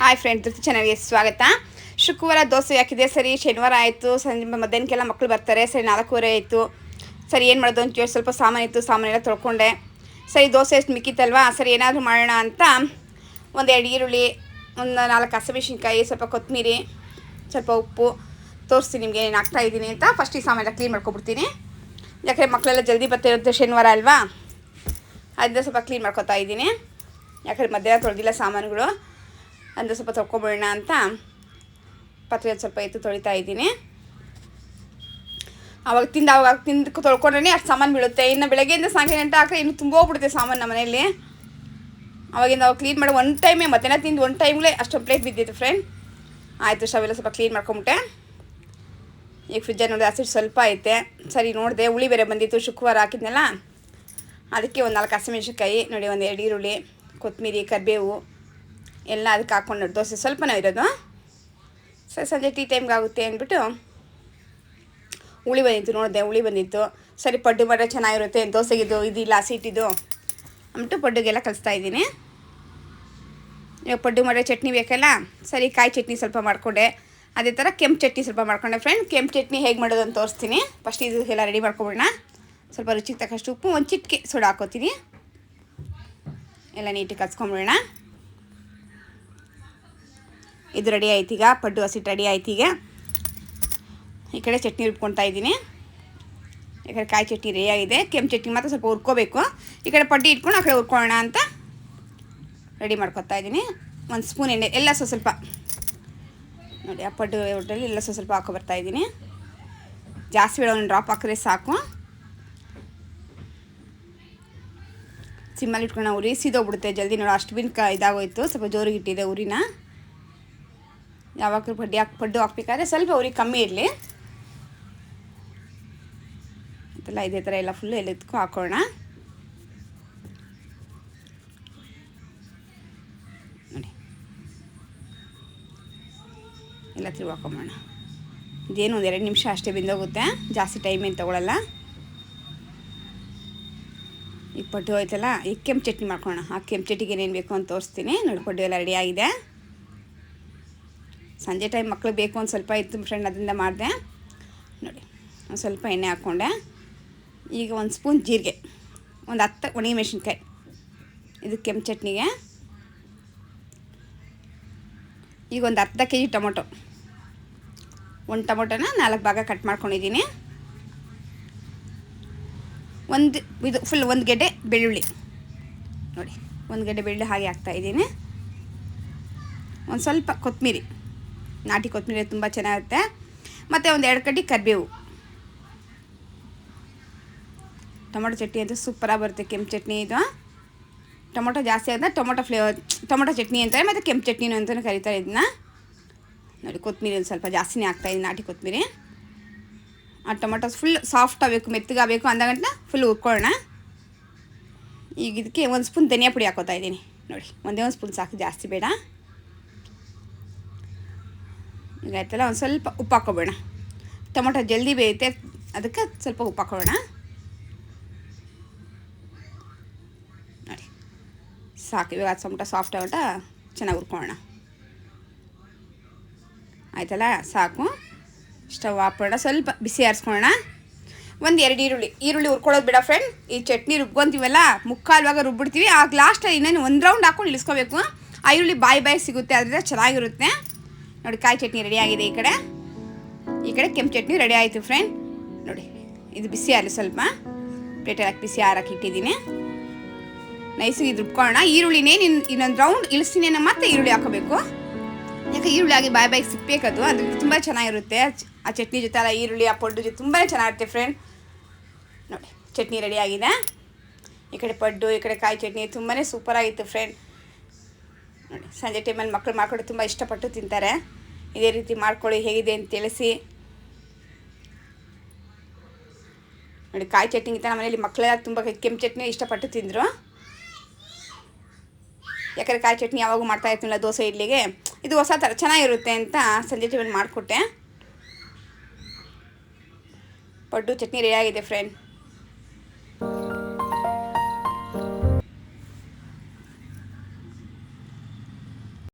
Hi friend ತೃಪ್ತಿ ಚೆನ್ನಾಗಿ ಸ್ವಾಗತ ಶುಕ್ರವಾರ ದೋಸೆ ಹಾಕಿದೆ ಸರಿ, ಶನಿವಾರ ಆಯಿತು. ಸಂಜೆ ಮಧ್ಯಾಹ್ನಕ್ಕೆಲ್ಲ ಮಕ್ಕಳು ಬರ್ತಾರೆ. ಸರಿ, ನಾಲ್ಕೂವರೆ ಆಯಿತು. ಸರಿ, ಏನು ಮಾಡೋದು ಅಂತ ಕೇಳಿ ಸ್ವಲ್ಪ ಸಾಮಾನು ಇತ್ತು, ಸಾಮಾನೆಲ್ಲ ತೊಳ್ಕೊಂಡೆ. ಸರಿ, ದೋಸೆ ಎಷ್ಟು ಮಿಕ್ಕಿತ್ತಲ್ವಾ? ಸರಿ, ಏನಾದರೂ ಮಾಡೋಣ ಅಂತ ಒಂದು ಎರಡು ಈರುಳ್ಳಿ, ಒಂದು ನಾಲ್ಕು ಹಸಿಮೆಣ್ಸಿನ್ಕಾಯಿ, ಸ್ವಲ್ಪ ಕೊತ್ತಂಬರಿ ಸ್ವಲ್ಪ ಉಪ್ಪು ತೋರಿಸ್ತೀನಿ ನಿಮಗೆ ಏನು ಹಾಕ್ತಾ ಇದ್ದೀನಿ ಅಂತ. ಫಸ್ಟ್ ಈ ಸಾಮಾನೆಲ್ಲ ಕ್ಲೀನ್ ಮಾಡ್ಕೊಬಿಡ್ತೀನಿ ಯಾಕಂದರೆ ಮಕ್ಕಳೆಲ್ಲ ಜಲ್ದಿ ಬರ್ತಿರುತ್ತೆ ಶನಿವಾರ ಅಲ್ವಾ? ಅದನ್ನ ಸ್ವಲ್ಪ ಕ್ಲೀನ್ ಮಾಡ್ಕೊತಾ ಇದ್ದೀನಿ. ಯಾಕಂದರೆ ಮಧ್ಯಾಹ್ನ ತೊಳೆದಿಲ್ಲ ಸಾಮಾನುಗಳು. ಅಂದರೆ ಸ್ವಲ್ಪ ತೊಳ್ಕೊಬಿಡೋಣ ಅಂತ. ಪಾತ್ರೆ ಒಂದ್ ಸ್ವಲ್ಪ ಎತ್ತು ತೊಳಿತಾ ಇದ್ದೀನಿ. ಅವಾಗ ತಿಂದು ಅವಾಗ ತಿಂದು ತೊಳ್ಕೊಂಡ್ರೆ ಅಷ್ಟು ಸಾಮಾನು ಬೀಳುತ್ತೆ. ಇನ್ನು ಬೆಳಗ್ಗೆಯಿಂದ ಸಾಯಂಕಾಲ ಎಂಟು ಹಾಕಿದ್ರೆ ಇನ್ನು ತುಂಬ ಹೋಗ್ಬಿಡುತ್ತೆ ಸಾಮಾನು ನಮ್ಮ ಮನೆಯಲ್ಲಿ. ಅವಾಗಿಂದ ಅವಾಗ ಕ್ಲೀನ್ ಮಾಡಿ ಒನ್ ಟೈಮೇ ಮಧ್ಯಾಹ್ನ ತಿಂದು ಒನ್ ಟೈಮ್ಲೇ ಅಷ್ಟೊಂದು ಪ್ಲೇಟ್ ಬಿದ್ದಿತ್ತು ಫ್ರೆಂಡ್ ಆಯಿತು ಸ್ಟವೆಲ್ಲ ಸ್ವಲ್ಪ ಕ್ಲೀನ್ ಮಾಡ್ಕೊಂಬಿಟ್ಟೆ. ಈಗ ಫ್ರಿಜ್ಜಲ್ಲಿ ನೋಡಿದೆ ಹಸಿಟ್ಟು ಸ್ವಲ್ಪ ಐತೆ. ಸರಿ, ನೋಡಿದೆ. ಹುಳಿ ಬೇರೆ ಬಂದಿತ್ತು, ಶುಕ್ರವಾರ ಹಾಕಿದ್ನಲ್ಲ. ಅದಕ್ಕೆ ಒಂದು ನಾಲ್ಕು ಹಸಿಮೆಣ್ಸಿನ್ಕಾಯಿ, ನೋಡಿ, ಒಂದು ಎರಡು ಈರುಳ್ಳಿ ಕೊತ್ತಂಬರಿ ಕರಿಬೇವು. ಎಲ್ಲ ಅದಕ್ಕೆ ಹಾಕ್ಕೊಂಡು ದೋಸೆ ಸ್ವಲ್ಪನೇ ಇರೋದು ಸರಿ, ಸಂಜೆ ಟೀ ಟೈಮ್ಗೆ ಆಗುತ್ತೆ ಅಂದ್ಬಿಟ್ಟು ಹುಳಿ ಬಂದಿತ್ತು, ನೋಡಿದೆ ಹುಳಿ ಬಂದಿತ್ತು. ಸರಿ, ಪಡ್ಡು ಮಾಡ್ರೆ ಚೆನ್ನಾಗಿರುತ್ತೆ ದೋಸೆಗಿದು ಇದಿಲ್ಲ, ಸೀಟಿದು ಅಂದ್ಬಿಟ್ಟು ಪಡ್ಡುಗೆಲ್ಲ ಕಲಿಸ್ತಾ ಇದ್ದೀನಿ. ಇವಾಗ ಪಡ್ಡು ಮಾಡ್ರೆ ಚಟ್ನಿ ಬೇಕಲ್ಲ? ಸರಿ, ಕಾಯಿ ಚಟ್ನಿ ಸ್ವಲ್ಪ ಮಾಡಿಕೊಂಡೆ. ಅದೇ ಥರ ಕೆಂಪು ಚಟ್ನಿ ಸ್ವಲ್ಪ ಮಾಡ್ಕೊಂಡೆ ಫ್ರೆಂಡ್ ಕೆಂಪು ಚಟ್ನಿ ಹೇಗೆ ಮಾಡೋದು ಅಂತ ತೋರಿಸ್ತೀನಿ. ಫಸ್ಟ್ ಇದು ಎಲ್ಲ ರೆಡಿ ಮಾಡ್ಕೊಬಿಡೋಣ. ಸ್ವಲ್ಪ ರುಚಿಗೆ ತಕ್ಕಷ್ಟು ಉಪ್ಪು, ಒಂದು ಚಿಟಿಕೆ ಸೋಡಾ ಹಾಕೋತೀನಿ ಎಲ್ಲ ನೀಟಿಗೆ ಕಲ್ಸ್ಕೊಂಬಿಡೋಣ. ಇದು ರೆಡಿ ಆಯ್ತು ಈಗ. ಪಡ್ಡು ಹಸಿಟ್ಟು ರೆಡಿ ಆಯ್ತು ಈಗ. ಈ ಕಡೆ ಚಟ್ನಿ ರುಬ್ಕೊತಾ ಇದ್ದೀನಿ. ಈ ಕಡೆ ಕಾಯಿ ಚಟ್ನಿ ರೆಡಿ ಆಗಿದೆ. ಕೆಂಪು ಚಟ್ನಿ ಮಾತ್ರ ಸ್ವಲ್ಪ ಹುರ್ಕೋಬೇಕು. ಈ ಕಡೆ ಪಡ್ಡಿ ಇಟ್ಕೊಂಡು ಆ ಕಡೆ ಹುರ್ಕೊಳ್ಳೋಣ ಅಂತ ರೆಡಿ ಮಾಡ್ಕೊತಾ ಇದ್ದೀನಿ. ಒಂದು ಸ್ಪೂನ್ ಎಣ್ಣೆ, ಎಲ್ಲ ಸ್ವಲ್ಪ ಸ್ವಲ್ಪ ನೋಡಿ, ಆ ಪಡ್ಡು ಒಟ್ಟಲ್ಲಿ ಎಲ್ಲ ಸ್ವಲ್ಪ ಸ್ವಲ್ಪ ಹಾಕೋ ಬರ್ತಾ ಇದ್ದೀನಿ. ಜಾಸ್ತಿ ಬೇಡ, ಒಂದು ಡ್ರಾಪ್ ಹಾಕಿದ್ರೆ ಸಾಕು. ಸಿಮ್ಮಲ್ಲಿ ಇಟ್ಕೊಂಡು ಉರಿ ಸೀದೋಗ್ಬಿಡುತ್ತೆ ಜಲ್ದಿ ನೋಡಿ, ಅಷ್ಟು ಬಿನ್ಕ ಇದಾಗೋಯ್ತು. ಸ್ವಲ್ಪ ಜೋರಿಗೆ ಇಟ್ಟಿದೆ ಉರಿನ. ಯಾವಾಗ ಬಡ್ಡಿ ಹಾಕಿ ಪಡ್ಡು ಹಾಕ್ಬೇಕಾದ್ರೆ ಸ್ವಲ್ಪ ಅವ್ರಿಗೆ ಕಮ್ಮಿ ಇರಲಿ. ಮತ್ತೆಲ್ಲ ಇದೇ ಥರ ಎಲ್ಲ ಫುಲ್ಲು ಎಲ್ಲದಕ್ಕೂ ಹಾಕೋಣ. ನೋಡಿ. ಎಲ್ಲ ತಿರುಗಿ ಹಾಕೊಂಬೋಣ ಇದೇನು ಒಂದು ಎರಡು ನಿಮಿಷ ಅಷ್ಟೇ ಬಿಂದೋಗುತ್ತೆ. ಜಾಸ್ತಿ ಟೈಮ್ ಏನು ತೊಗೊಳಲ್ಲ. ಈಗ ಪಡ್ಡು ಹೋಯ್ತಲ್ಲ, ಈಗ ಕೆಂಪು ಚಟ್ನಿ ಮಾಡ್ಕೊಳ್ಳೋಣ ಆ ಕೆಂಪು ಚಟ್ನಿಗೆ ಏನೇನು ಬೇಕು ಅಂತ ತೋರಿಸ್ತೀನಿ. ನೋಡಿ ಪಡ್ಡು ಎಲ್ಲ ರೆಡಿ ಆಗಿದೆ. ಸಂಜೆ ಟೈಮ್ ಮಕ್ಕಳು ಬೇಕು ಒಂದು ಸ್ವಲ್ಪ ಇತ್ತು ಫ್ರೆಂಡ್ ಅದರಿಂದ ಮಾಡಿದೆ. ನೋಡಿ, ಒಂದು ಸ್ವಲ್ಪ ಎಣ್ಣೆ ಹಾಕ್ಕೊಂಡೆ ಈಗ ಒಂದು ಸ್ಪೂನ್ ಜೀರಿಗೆ, ಒಂದು ಹತ್ತು ಒಣಗಿ ಮೆಣಸಿನ್ಕಾಯಿ. ಇದು ಕೆಂಪು ಚಟ್ನಿಗೆ. ಈಗ ಒಂದು ಅರ್ಧ ಕೆ ಜಿ ಟೊಮೊಟೊ. ಒಂದು ಟೊಮೊಟೊನ ನಾಲ್ಕು ಭಾಗ ಕಟ್ ಮಾಡ್ಕೊಂಡಿದ್ದೀನಿ. ಒಂದು, ಇದು ಫುಲ್ ಒಂದು ಗೆಡ್ಡೆ ಬೆಳ್ಳುಳ್ಳಿ. ನೋಡಿ, ಒಂದು ಗೆಡ್ಡೆ ಬೆಳ್ಳುಳ್ಳಿ ಹಾಗೆ ಹಾಕ್ತಾಯಿದ್ದೀನಿ ಒಂದು ಸ್ವಲ್ಪ ಕೊತ್ತಂಬರಿ ನಾಟಿ ಕೊತ್ತಂಬರಿ ತುಂಬ ಚೆನ್ನಾಗಿರುತ್ತೆ ಮತ್ತು ಒಂದು ಎರಡು ಕಡ್ಡಿ ಕರಿಬೇವು. ಟೊಮೊಟೊ ಚಟ್ನಿ ಅಂತೂ ಸೂಪರಾಗಿ ಬರುತ್ತೆ ಕೆಂಪು ಚಟ್ನಿ ಇದು ಟೊಮೊಟೊ ಜಾಸ್ತಿ ಆದರೆ ಟೊಮೊಟೊ ಫ್ಲೇವರ್ ಟೊಮೊಟೊ ಚಟ್ನಿ ಅಂತಾರೆ ಮತ್ತು ಕೆಂಪು ಚಟ್ನಿನೂ ಅಂತಲೂ ಕರೀತಾರೆ ಇದನ್ನ. ನೋಡಿ ಕೊತ್ತಂಬರಿ ಒಂದು ಸ್ವಲ್ಪ ಜಾಸ್ತಿನೇ ಹಾಕ್ತಾಯಿದ್ದೀನಿ ನಾಟಿ ಕೊತ್ತಂಬರಿ. ಆ ಟೊಮೊಟೊ ಫುಲ್ ಸಾಫ್ಟ್ ಆಗಬೇಕು ಮೆತ್ತಗಾಗಬೇಕು ಅಂದಾಗಂಟ ಫುಲ್ ಹುರ್ಕೊಳ್ಳೋಣ. ಈಗ ಇದಕ್ಕೆ ಒಂದು ಸ್ಪೂನ್ ಧನಿಯಾ ಪುಡಿ ಹಾಕೋತಾ ಇದ್ದೀನಿ. ನೋಡಿ, ಒಂದೇ ಒಂದು ಸ್ಪೂನ್ ಸಾಕು, ಜಾಸ್ತಿ ಬೇಡ. ಆಯ್ತಲ್ಲ ಒಂದು ಸ್ವಲ್ಪ ಉಪ್ಪು ಹಾಕ್ಕೊಬೇಡ ಟೊಮೊಟೊ ಜಲ್ದಿ ಬೇಯುತ್ತೆ, ಅದಕ್ಕೆ ಸ್ವಲ್ಪ ಉಪ್ಪು ಹಾಕೋಣ. ನೋಡಿ, ಸಾಕು, ಇವಾಗ ಅದು ಟೊಮೊಟೊ ಸಾಫ್ಟ್ ಆಗೋಟ, ಚೆನ್ನಾಗಿ ಹುರ್ಕೊಳ್ಳೋಣ. ಆಯ್ತಲ್ಲ, ಸಾಕು. ಸ್ಟವ್ ಹಾಕೋಣ ಸ್ವಲ್ಪ ಬಿಸಿ ಆರಿಸ್ಕೊಳ್ಳೋಣ. ಒಂದು ಎರಡು ಈರುಳ್ಳಿ ಈರುಳ್ಳಿ ಹುರ್ಕೊಳ್ಳೋದು ಬೇಡ ಫ್ರೆಂಡ್ ಈ ಚಟ್ನಿ ರುಬ್ಕೊಂತೀವಲ್ಲ, ಮುಕ್ಕಾಲ್ವಾಗ ರುಬ್ಬಿಡ್ತೀವಿ. ಆಗ ಲಾಸ್ಟಲ್ಲಿ ಇನ್ನೇನು ಒಂದು ರೌಂಡ್ ಹಾಕೊಂಡು ಇಳಿಸ್ಕೋಬೇಕು. ಆ ಈರುಳ್ಳಿ ಬಾಯಿ ಬಾಯಿ ಸಿಗುತ್ತೆ, ಅದರಿಂದ ಚೆನ್ನಾಗಿರುತ್ತೆ. ನೋಡಿ, ಕಾಯಿ ಚಟ್ನಿ ರೆಡಿ ಆಗಿದೆ ಈ ಕಡೆ. ಈ ಕಡೆ ಕೆಂಪು ಚಟ್ನಿ ರೆಡಿ ಆಯಿತು ಫ್ರೆಂಡ್ ನೋಡಿ, ಇದು ಬಿಸಿ ಆಗಲಿ ಸ್ವಲ್ಪ. ಪ್ಲೇಟಲ್ಲಿ ಹಾಕಿ ಬಿಸಿ ಆರಕ್ಕೆ ಇಟ್ಟಿದ್ದೀನಿ. ನೈಸಿಗೆ ಇದು ರುಬ್ಕೊಳ್ಳೋಣ. ಈರುಳ್ಳಿನೇ ನಿನ್ನ ಇನ್ನೊಂದು ರೌಂಡ್ ಇಳಿಸ್ತೀನಿ ಮತ್ತೆ ಈರುಳ್ಳಿ ಹಾಕೋಬೇಕು ಯಾಕೆ ಈರುಳ್ಳಿ ಆಗಿ ಬಾಯಿ ಬಾಯಿಗೆ ಸಿಕ್ಬೇಕದು ಅದು? ತುಂಬ ಚೆನ್ನಾಗಿರುತ್ತೆ. ಆ ಚಟ್ನಿ ಜೊತೆ ಅಲ್ಲ, ಈರುಳ್ಳಿ, ಆ ಪಡ್ಡು ಜೊತೆ ತುಂಬಾ ಚೆನ್ನಾಗಿರುತ್ತೆ ಫ್ರೆಂಡ್ ನೋಡಿ, ಚಟ್ನಿ ರೆಡಿ ಆಗಿದೆ. ಈ ಕಡೆ ಪಡ್ಡು, ಈ ಕಡೆ ಕಾಯಿ ಚಟ್ನಿ ತುಂಬಾ ಸೂಪರಾಗಿತ್ತು ಫ್ರೆಂಡ್ ನೋಡಿ ಸಂಜೆ ಟೈಮಲ್ಲಿ ಮಕ್ಕಳು ಮಾಡ್ಕೊಂಡು ತುಂಬ ಇಷ್ಟಪಟ್ಟು ತಿಂತಾರೆ. ಇದೇ ರೀತಿ ಮಾಡ್ಕೊಳ್ಳಿ, ಹೇಗಿದೆ ಅಂತ ತಿಳಿಸಿ. ನೋಡಿ, ಕಾಯಿ ಚಟ್ನಿ ನಮ್ಮ ಮನೇಲಿ ಮಕ್ಕಳೆಲ್ಲ ತುಂಬ ಕೆಂಪು ಚಟ್ನಿ ಇಷ್ಟಪಟ್ಟು ತಿಂದರು. ಯಾಕಂದರೆ ಕಾಯಿ ಚಟ್ನಿ ಯಾವಾಗೂ ಮಾಡ್ತಾ ಇರ್ತಿಲ್ಲ ದೋಸೆ, ಇಡ್ಲಿಗೆ. ಇದು ಹೊಸ ಥರ ಚೆನ್ನಾಗಿರುತ್ತೆ ಅಂತ ಸಂಜೆ ಟೈಮಲ್ಲಿ ಮಾಡಿಕೊಟ್ಟೆ. ಪಡ್ಡು ಚಟ್ನಿ ರೆಡಿ ಆಗಿದೆ ಫ್ರೆಂಡ್